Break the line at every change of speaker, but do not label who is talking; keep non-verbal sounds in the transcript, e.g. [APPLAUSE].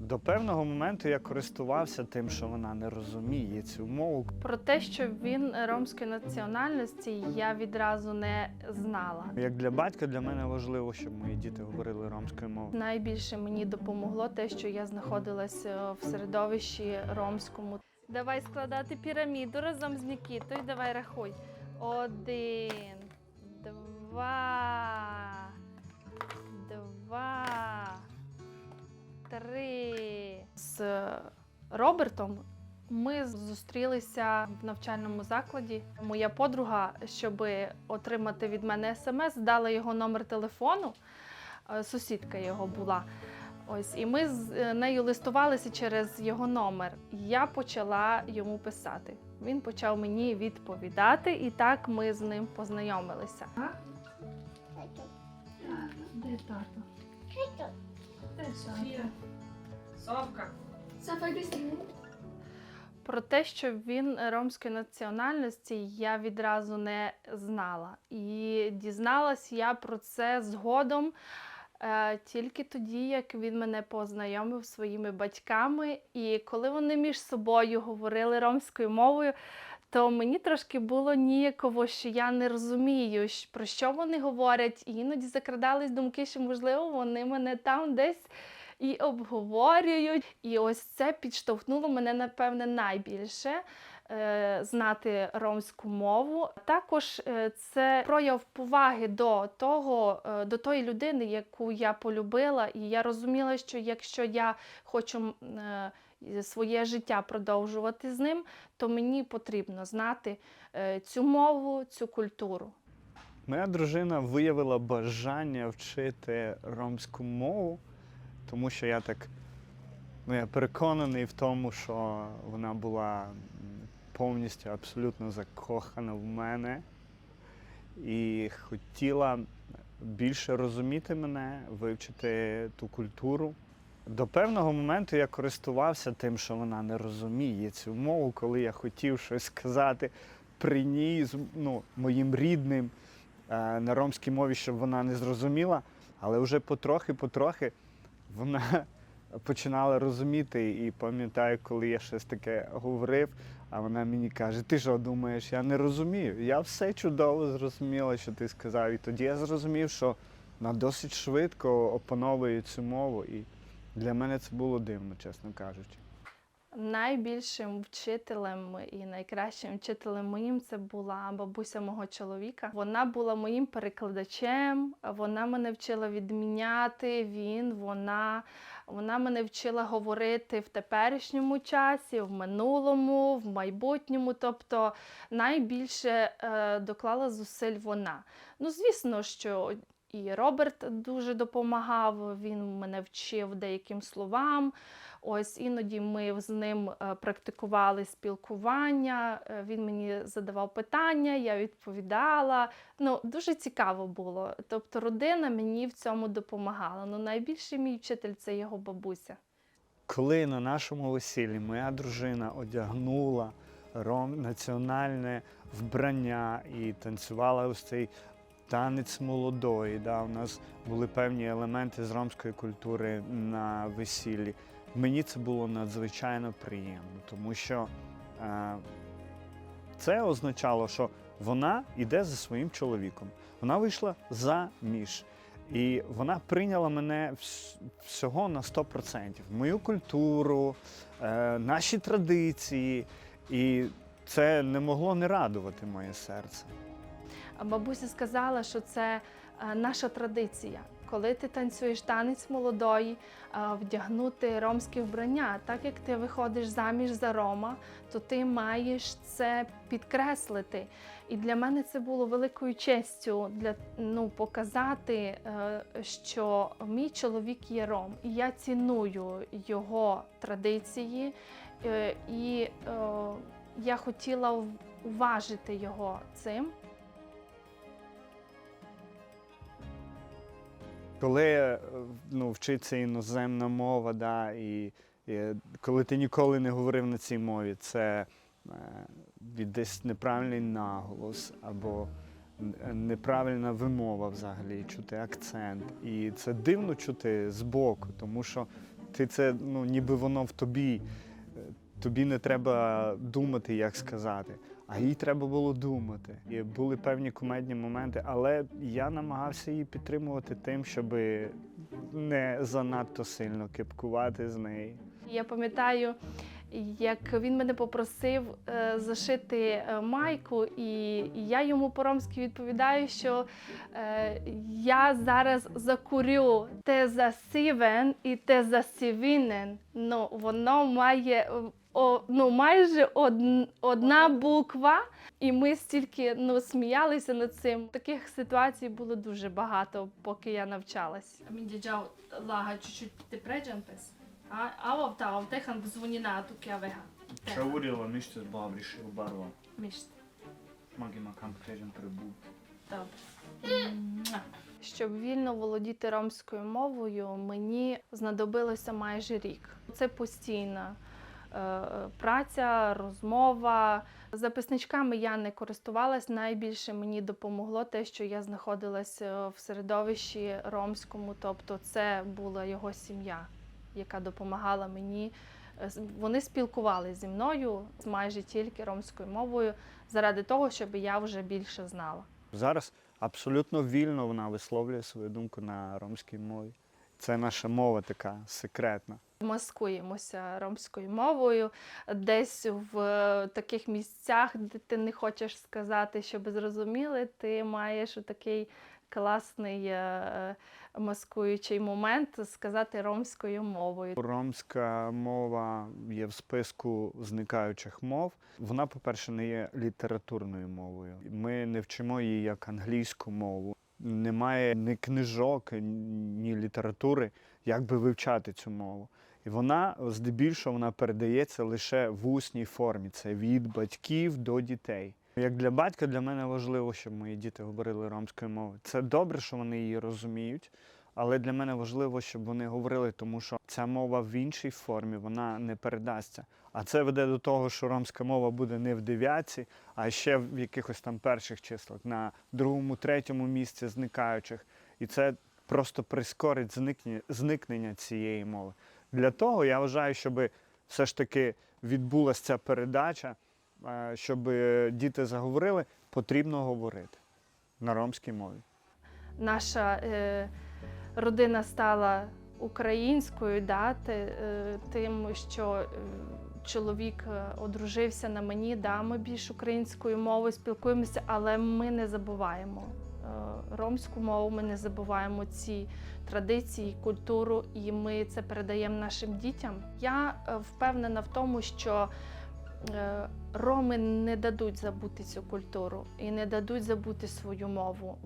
До певного моменту я користувався тим, що вона не розуміє цю мову.
Про те, що він ромської національності, я відразу не знала.
Як для батька, для мене важливо, щоб мої діти говорили ромською мовою.
Найбільше мені допомогло те, що я знаходилася е, в середовищі ромському. Давай складати піраміду разом з Нікітою. Давай рахуй. Один, два, два, три. З Робертом ми зустрілися в навчальному закладі. Моя подруга, щоб отримати від мене смс, дала його номер телефону. Е, Сусідка його була. Ось, і ми з е, нею листувалися через його номер. Я почала йому писати. Він почав мені відповідати, і так ми з ним познайомилися. Де тато? Тато?
Совка.
Про те, що він ромської національності, я відразу не знала. І дізналась я про це згодом е, тільки тоді, як він мене познайомив своїми батьками. І коли вони між собою говорили ромською мовою, то мені трошки було ніяково, що я не розумію, про що вони говорять. І іноді закрадались думки, що можливо вони мене там десь і обговорюють. І ось це підштовхнуло мене, напевне, найбільше. е, Знати ромську мову. Також е, це прояв поваги до того, е, до тої людини, яку я полюбила, і я розуміла, що якщо я хочу своє життя продовжувати з ним, то мені потрібно знати е, цю мову, цю культуру.
Моя дружина виявила бажання вчити ромську мову, тому що я так ну, я переконаний в тому, що вона була повністю абсолютно закохана в мене і хотіла більше розуміти мене, вивчити ту культуру. До певного моменту я користувався тим, що вона не розуміє цю мову, коли я хотів щось сказати при ній ну, моїм рідним е, на ромській мові, щоб вона не зрозуміла, але вже потрохи-потрохи вона [LAUGHS] починала розуміти. І пам'ятаю, коли я щось таке говорив, а вона мені каже: Ти що думаєш, я не розумію. Я все чудово зрозуміла, що ти сказав. І тоді я зрозумів, що вона досить швидко опановує цю мову. І для мене це було дивно, чесно кажучи.
Найбільшим вчителем і найкращим вчителем моїм це була бабуся мого чоловіка. Вона була моїм перекладачем. Вона мене вчила відміняти він. Вона, вона мене вчила говорити в теперішньому часі, в минулому, в майбутньому. Тобто найбільше е, доклала зусиль вона. Ну, звісно, що і Роберт дуже допомагав. Він мене вчив деяким словам. Ось іноді ми з ним е, практикували спілкування. е, Він мені задавав питання, я відповідала. Ну, дуже цікаво було. Тобто, родина мені в цьому допомагала. Ну, найбільший мій вчитель це його бабуся.
Коли на нашому весіллі моя дружина одягнула ром національне вбрання і танцювала ось цей танець молодої, да, у нас були певні елементи з ромської культури на весіллі. Мені це було надзвичайно приємно, тому що е, це означало, що вона йде за своїм чоловіком. Вона вийшла заміж. І вона прийняла мене всього на 100%. Мою культуру, е, наші традиції. І це не могло не радувати моє серце.
Бабуся сказала, що це е, наша традиція. Коли ти танцюєш танець молодої, е, вдягнути ромське вбрання. Так як ти виходиш заміж за Рома, то ти маєш це підкреслити. І для мене це було великою честю для ну, показати, е, що мій чоловік є ром, і я ціную його традиції, і я хотіла уважити його цим.
Коли е, ну, вчиться іноземна мова, да, і, і коли ти ніколи не говорив на цій мові, це е, від десь неправильний наголос або неправильна вимова взагалі, чути акцент. І це дивно чути збоку, тому що Ти це, ну, ніби воно в тобі. Е, Тобі не треба думати, як сказати, а їй треба було думати. І були певні кумедні моменти, але я намагався її підтримувати тим, щоб не занадто сильно кипкувати з неї.
Я пам'ятаю, як він мене попросив е, зашити е, майку, і я йому по-ромськи відповідаю, що е, я зараз закурю те за сівен і те за сівінен. Ну, воно має о, ну, майже од- одна буква, і ми стільки ну, сміялися над цим. Таких ситуацій було дуже багато, поки я навчалась.
Mindegeau laga чуть-чуть ти преджанпес. А ав та ав техан дзвоніна ту кявега.
Шауріла мишці з бабріші барва.
Мішт.
Магіма кампкежен прибув.
Добре.
Щоб вільно володіти ромською мовою, мені знадобилося майже рік. Це постійна е, праця, розмова. Записничками я не користувалась. Найбільше мені допомогло те, що я знаходилася в середовищі ромському, тобто це була його сім'я, яка допомагала мені. Е, Вони спілкувалися зі мною майже тільки ромською мовою, заради того, щоб я вже більше знала.
Зараз абсолютно вільно вона висловлює свою думку на ромській мові. Це наша мова така секретна.
Маскуємося ромською мовою, десь в е, таких місцях, де ти не хочеш сказати, щоб зрозуміли, ти маєш такий класний е, е, маскуючий момент сказати ромською мовою.
Ромська мова є в списку зникаючих мов. Вона, по-перше, не є літературною мовою. Ми не вчимо її як англійську мову. Немає ні книжок, ні літератури, як би вивчати цю мову. І вона здебільшого вона передається лише в усній формі. Це від батьків до дітей. Як для батька, для мене важливо, щоб мої діти говорили ромською мовою. Це добре, що вони її розуміють, але для мене важливо, щоб вони говорили, тому що ця мова в іншій формі вона не передасться. А це веде до того, що ромська мова буде не в дев'ятці, а ще в якихось там перших числах, на другому, третьому місці зникаючих. І це просто прискорить зникнення, цієї мови. Для того я вважаю, щоб все ж таки відбулася ця передача, е, щоб діти заговорили, потрібно говорити на ромській мові.
Наша е, родина стала українською, да, е, тим, що е, чоловік одружився на мені, да, ми більш українською мовою спілкуємося, але ми не забуваємо ромську мову, ми не забуваємо ці традиції, культуру, і ми це передаємо нашим дітям. Я е, впевнена в тому, що е, роми не дадуть забути цю культуру і не дадуть забути свою мову.